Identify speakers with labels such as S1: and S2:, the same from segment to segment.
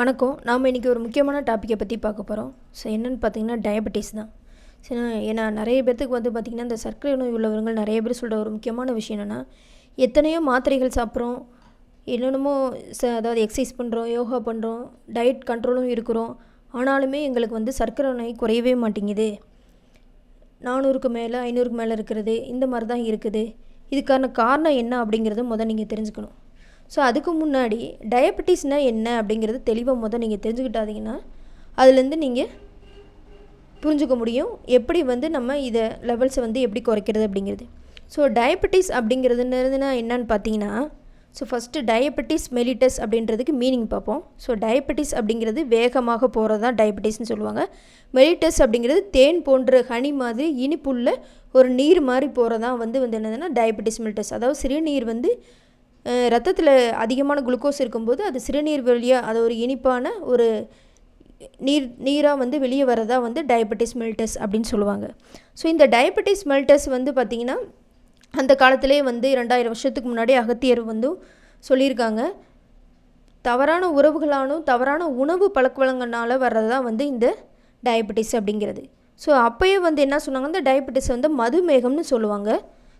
S1: வணக்கம். நாம் இன்றைக்கி ஒரு முக்கியமான டாப்பிக்கை பற்றி பார்க்க போகிறோம் ஸோ என்னென்னு பார்த்தீங்கன்னா டயபெட்டிஸ் தான். சரி ஏன்னா நிறைய பேர்த்துக்கு வந்து பார்த்திங்கன்னா இந்த சர்க்கரை நோய் உள்ளவர்கள் நிறைய பேர் சொல்கிற ஒரு முக்கியமான விஷயம் என்னென்னா எத்தனையோ மாத்திரைகள் சாப்பிட்றோம். என்னென்னமோ ச அதாவது எக்ஸசைஸ் பண்ணுறோம் யோகா பண்ணுறோம் டயட் கண்ட்ரோலும் இருக்கிறோம். ஆனாலுமே எங்களுக்கு வந்து சர்க்கரை நோய் குறையவே மாட்டேங்குது. நானூறுக்கு மேலே ஐநூறுக்கு மேலே இருக்கிறது இந்த மாதிரி தான் இருக்குது. இதுக்கான காரணம் என்ன அப்படிங்கிறத முதல் நீங்கள் தெரிஞ்சுக்கணும். ஸோ அதுக்கு முன்னாடி டயபெட்டிஸ்னால் என்ன அப்படிங்கிறது தெளிவாக முதல் நீங்கள் தெரிஞ்சுக்கிட்டாதீங்கன்னா அதுலேருந்து நீங்கள் புரிஞ்சுக்க முடியும் எப்படி வந்து நம்ம இதை லெவல்ஸை வந்து எப்படி குறைக்கிறது அப்படிங்கிறது. ஸோ டயபெட்டிஸ் அப்படிங்கிறதுனா என்னன்னு பார்த்தீங்கன்னா ஸோ ஃபஸ்ட்டு டயபெட்டிஸ் மெலிட்டஸ் அப்படின்றதுக்கு மீனிங் பார்ப்போம். ஸோ டயபெட்டிஸ் அப்படிங்கிறது வேகமாக போகிறது தான் டயபெட்டிஸ்னு சொல்லுவாங்க. மெலிட்டஸ் அப்படிங்கிறது தேன் போன்ற ஹனி மாதிரி இனிப்புள்ள ஒரு நீர் மாதிரி போகிறதான் வந்து வந்து என்னதுன்னா டயபெட்டிஸ் மெலிட்டஸ் அதாவது சிறுநீர் வந்து ரத்தத்தில் அதிகமான குளுக்கோஸ் இருக்கும்போது அது சிறுநீர் வழியாக அது ஒரு இனிப்பான ஒரு நீர் நீராக வந்து வெளியே வரதா வந்து டயபெட்டிஸ் மெல்டஸ் அப்படின்னு சொல்லுவாங்க. ஸோ இந்த டயபெட்டிஸ் மெல்டஸ் வந்து பார்த்திங்கன்னா அந்த காலத்திலே வந்து ரெண்டாயிரம் வருஷத்துக்கு முன்னாடி அகத்தியர் வந்து சொல்லியிருக்காங்க. தவறான உறவுகளானும் தவறான உணவு பழக்க வழக்கனால வர்றது தான் வந்து இந்த டயபெட்டிஸ் அப்படிங்கிறது. ஸோ அப்போயே வந்து என்ன சொன்னாங்க? இந்த டயபெட்டிஸ் வந்து மதுமேகம்னு சொல்லுவாங்க.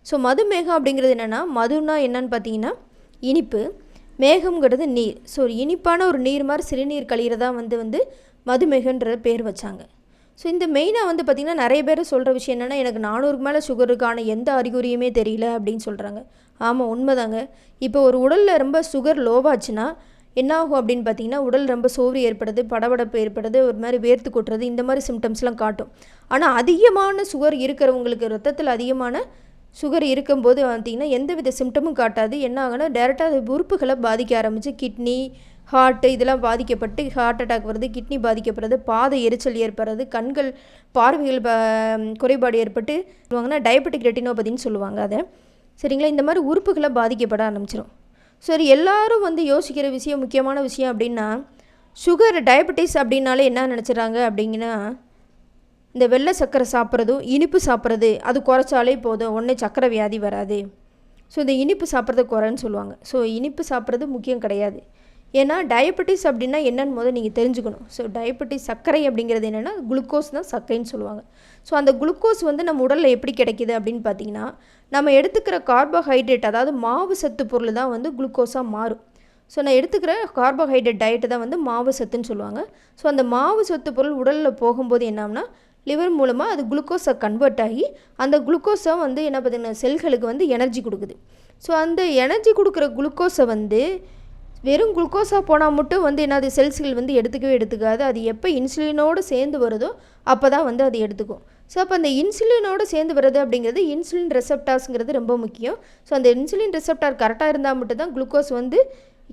S1: ஸோ மதுமேகம் அப்படிங்கிறது என்னென்னா மதுனா என்னன்னு பார்த்தீங்கன்னா இனிப்பு மேகம்ங்கிறது நீர். ஸோ இனிப்பான ஒரு நீர் மாதிரி சிறுநீர் கழிகிறதா வந்து வந்து மதுமேகன்ற பேர் வச்சாங்க. ஸோ இந்த மெயினாக வந்து பார்த்திங்கன்னா நிறைய பேர் சொல்கிற விஷயம் என்னென்னா எனக்கு நானூறுக்கு மேலே சுகருக்கான எந்த அறிகுறியுமே தெரியல அப்படின்னு சொல்கிறாங்க ஆமாம் உண்மைதாங்க. இப்போ ஒரு உடலில் ரொம்ப சுகர் லோவாச்சுன்னா என்ன ஆகும் அப்படின்னு பார்த்தீங்கன்னா உடல் ரொம்ப சோர்வு ஏற்படுது படபடப்பு ஏற்படுது ஒரு மாதிரி வேர்த்து கொட்டுறது இந்த மாதிரி சிம்டம்ஸ்லாம் காட்டும். ஆனால் அதிகமான சுகர் இருக்கிறவங்களுக்கு ரத்தத்தில் அதிகமான சுகர் இருக்கும்போது பார்த்திங்கன்னா எந்த வித சிம்டமும் காட்டாது. என்ன ஆகுனா டேரெக்டாக அது உறுப்புகளை பாதிக்க ஆரம்பித்து கிட்னி ஹார்ட்டு இதெல்லாம் பாதிக்கப்பட்டு ஹார்ட் அட்டாக் வருது கிட்னி பாதிக்கப்படுறது பாதை எரிச்சல் ஏற்படுறது கண்கள் பார்வைகள் குறைபாடு ஏற்பட்டு சொல்லுவாங்கன்னா டயபெட்டிக் ரெட்டினோபதின்னு சொல்லுவாங்க அதை. சரிங்களா? இந்த மாதிரி உறுப்புகளை பாதிக்கப்பட ஆரம்பிச்சிடும் சரி எல்லாரும் வந்து யோசிக்கிற விஷயம் முக்கியமான விஷயம் அப்படின்னா சுகர் டயபெட்டிஸ் அப்படின்னாலே என்ன நினச்சிட்றாங்க அப்படிங்கன்னா இந்த வெள்ளை சர்க்கரை சாப்பிட்றதும் இனிப்பு சாப்பிட்றது அது குறைச்சாலே போதும். உடனே சர்க்கரை வியாதி வராது. ஸோ இந்த இனிப்பு சாப்பிட்றது குறைன்னு சொல்லுவாங்க. ஸோ இனிப்பு சாப்பிட்றது முக்கியம் கிடையாது. ஏன்னா டயபெட்டிஸ் அப்படின்னா என்னன்னு முதல் நீங்கள் தெரிஞ்சுக்கணும். ஸோ டயபெட்டிஸ் சர்க்கரை அப்படிங்கிறது என்னென்னா குளுக்கோஸ் தான் சர்க்கரைன்னு சொல்லுவாங்க. ஸோ அந்த குளுக்கோஸ் வந்து நம்ம உடலில் எப்படி கிடைக்கிது அப்படின்னு பார்த்தீங்கன்னா நம்ம எடுத்துக்கிற கார்போஹைட்ரேட் அதாவது மாவு சத்து பொருள் தான் வந்து குளுக்கோஸாக மாறும். ஸோ நான் எடுத்துக்கிற கார்போஹைட்ரேட் டயட்டு தான் வந்து மாவு சத்துன்னு சொல்லுவாங்க. ஸோ அந்த மாவு சத்து பொருள் உடலில் போகும்போது என்னன்னா லிவர் மூலமாக அது குளுக்கோஸை கன்வெர்ட் ஆகி அந்த குளுக்கோஸை வந்து என்ன பார்த்தீங்கன்னா செல்களுக்கு வந்து எனர்ஜி கொடுக்குது. ஸோ அந்த எனர்ஜி கொடுக்குற குளுக்கோஸை வந்து வெறும் குளுக்கோஸாக போனால் மட்டும் வந்து என்னது செல்ஸ்கள் வந்து எடுத்துக்கவே எடுத்துக்காது. அது எப்போ இன்சுலினோடு சேர்ந்து வருதோ அப்போ தான் வந்து அது எடுத்துக்கும். ஸோ அப்போ அந்த இன்சுலினோடு சேர்ந்து வருது அப்படிங்கிறது இன்சுலின் ரெசப்டார்ஸுங்கிறது ரொம்ப முக்கியம். ஸோ அந்த இன்சுலின் ரெசப்டார் கரெக்டாக இருந்தால் மட்டும் தான் குளுக்கோஸ் வந்து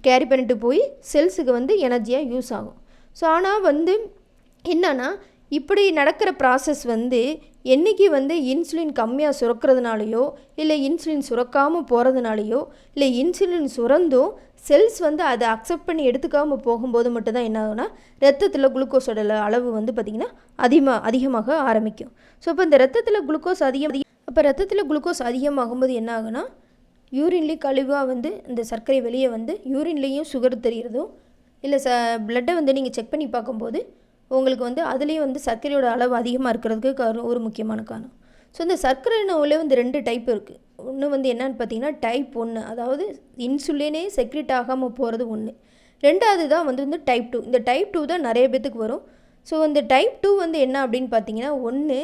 S1: கேரி பண்ணிட்டு போய் செல்ஸுக்கு வந்து எனர்ஜியாக யூஸ் ஆகும். ஸோ ஆனால் வந்து என்னன்னா இப்படி நடக்கிற ப்ராசஸ் வந்து என்றைக்கு வந்து இன்சுலின் கம்மியாக சுரக்கிறதுனாலையோ இல்லை இன்சுலின் சுரக்காமல் போகிறதுனாலையோ இல்லை இன்சுலின் சுரந்தும் செல்ஸ் வந்து அதை அக்செப்ட் பண்ணி எடுத்துக்காமல் போகும்போது மட்டும்தான் என்ன ஆகுனா ரத்தத்தில் குளுக்கோஸோட அளவு வந்து பார்த்திங்கன்னா அதிகமாக அதிகமாக ஆரம்பிக்கும். ஸோ இப்போ இந்த ரத்தத்தில் குளுக்கோஸ் அதிகம் அப்போ ரத்தத்தில் குளுக்கோஸ் அதிகமாகும்போது என்ன ஆகுனா யூரின்லேயும் கழிவாக வந்து இந்த சர்க்கரை வெளியே வந்து யூரின்லேயும் சுகர் தெரிகிறதும் இல்லை ச ப்ளட்டை வந்து நீங்கள் செக் பண்ணி பார்க்கும்போது உங்களுக்கு வந்து அதுலேயும் வந்து சர்க்கரையோட அளவு அதிகமாக இருக்கிறதுக்கு காரணம் ஒரு முக்கியமான காரணம். ஸோ இந்த சர்க்கரை நோயில் வந்து ரெண்டு டைப் இருக்குது ஒன்று வந்து என்னன்னு பார்த்தீங்கன்னா டைப் ஒன்று அதாவது இன்சுலினே செக்ரெட் ஆகாமல் போகிறது ஒன்று ரெண்டாவது தான் வந்து வந்து டைப் டூ இந்த டைப் டூ தான் நிறைய பேத்துக்கு வரும். ஸோ இந்த டைப் டூ வந்து என்ன அப்படின்னு பார்த்தீங்கன்னா ஒன்று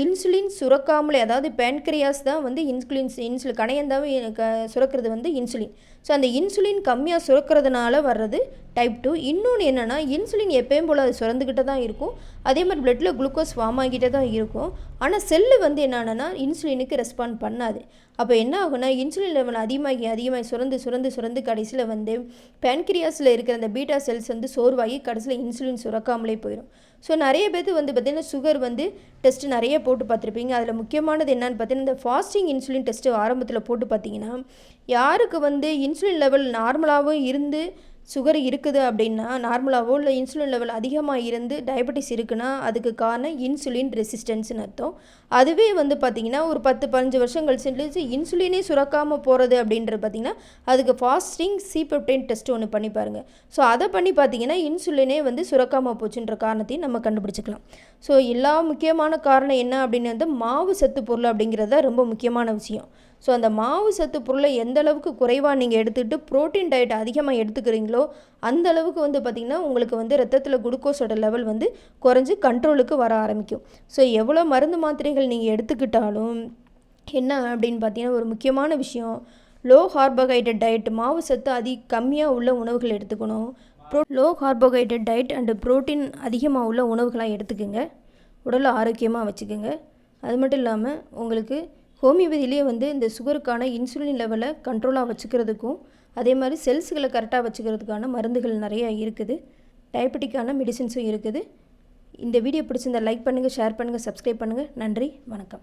S1: இன்சுலின் சுரக்காமலே அதாவது பேன்கிரியாஸ் தான் வந்து இன்சுலின் இன்சுலின் கணையந்தாவே க சுரக்கிறது வந்து இன்சுலின். ஸோ அந்த இன்சுலின் கம்மியாக சுரக்கிறதுனால வர்றது டைப் டூ இன்னொன்று என்னென்னா இன்சுலின் எப்பயும் போல் அது சுரந்துக்கிட்டே தான் இருக்கும். அதே மாதிரி பிளட்டில் குளுக்கோஸ் ஃபார்ம் ஆகிட்டே தான் இருக்கும். ஆனால் செல்லு வந்து என்னென்னா இன்சுலினுக்கு ரெஸ்பாண்ட் பண்ணாது. அப்போ என்ன ஆகுனா இன்சுலின் லெவல் அதிகமாகி அதிகமாகி சுரந்து சுரந்து சுரந்து கடைசியில் வந்து பேன்கிரியாஸில் இருக்கிற அந்த பீட்டா செல்ஸ் வந்து சோர்வாகி கடைசியில் இன்சுலின் சுரக்காமலே போயிடும் ஸோ நிறைய பேர்த்து வந்து பார்த்திங்கன்னா சுகர் வந்து டெஸ்ட்டு நிறைய போட்டு பார்த்துருப்பீங்க. அதில் முக்கியமானது என்னன்னு பார்த்தீங்கன்னா இந்த ஃபாஸ்டிங் இன்சுலின் டெஸ்ட்டு ஆரம்பத்தில் போட்டு பார்த்தீங்கன்னா யாருக்கு வந்து இன்சுலின் லெவல் நார்மலாகவும் இருந்து சுகர் இருக்குது அப்படின்னா நார்மலாகவோ இல்லை இன்சுலின் லெவல் அதிகமாக இருந்து டயபெட்டிஸ் இருக்குன்னா அதுக்கு காரணம் இன்சுலின் ரெசிஸ்டன்ஸ்னு அர்த்தம். அதுவே வந்து பார்த்திங்கன்னா ஒரு பத்து பதினஞ்சு வருஷம் கழிச்சு இன்சுலினே சுரக்காமல் போகிறது அப்படின்றது பார்த்திங்கன்னா அதுக்கு ஃபாஸ்டிங் சீபெப்டைன் டெஸ்ட் ஒன்று பண்ணி பாருங்கள் ஸோ அதை பண்ணி பார்த்தீங்கன்னா இன்சுலினே வந்து சுரக்காமல் போச்சுன்ற காரணத்தையும் நம்ம கண்டுபிடிச்சிக்கலாம். ஸோ எல்லா முக்கியமான காரணம் என்ன அப்படின்னு வந்து மாவு சத்து பொருள் அப்படிங்கிறது தான் ரொம்ப முக்கியமான விஷயம். ஸோ அந்த மாவு சத்து பொருளை எந்த அளவுக்கு குறைவாக நீங்கள் எடுத்துக்கிட்டு ப்ரோட்டீன் டயட் அதிகமாக எடுத்துக்கிறீங்களோ அந்த அளவுக்கு வந்து பார்த்திங்கன்னா உங்களுக்கு வந்து ரத்தத்தில் குளுக்கோஸோட லெவல் வந்து குறைஞ்சி கண்ட்ரோலுக்கு வர ஆரம்பிக்கும். ஸோ எவ்வளோ மருந்து மாத்திரைகள் நீங்கள் எடுத்துக்கிட்டாலும் என்ன அப்படின்னு பார்த்தீங்கன்னா ஒரு முக்கியமான விஷயம் லோ கார்போஹைட்ரேட் டயட் மாவு சத்து அதி கம்மியாக உள்ள உணவுகள் எடுத்துக்கணும். Bro low carbohydrate diet and protein அதிகமாக உள்ள உணவுகளாக எடுத்துக்கோங்க. உடலை ஆரோக்கியமாக வச்சுக்கோங்க. அது மட்டும் இல்லாமல் உங்களுக்கு ஹோமியோபதியிலே வந்து இந்த சுகருக்கான இன்சுலின் லெவலை கண்ட்ரோலாக வச்சுக்கிறதுக்கும் அதே மாதிரி செல்ஸுகளை கரெக்டாக வச்சுக்கிறதுக்கான மருந்துகள் நிறையா இருக்குது. டயபெட்டிக்கான மெடிசின்ஸும் இருக்குது. இந்த வீடியோ பிடிச்சிருந்தால் லைக் பண்ணுங்கள் ஷேர் பண்ணுங்கள் சப்ஸ்கிரைப் பண்ணுங்கள் நன்றி வணக்கம்.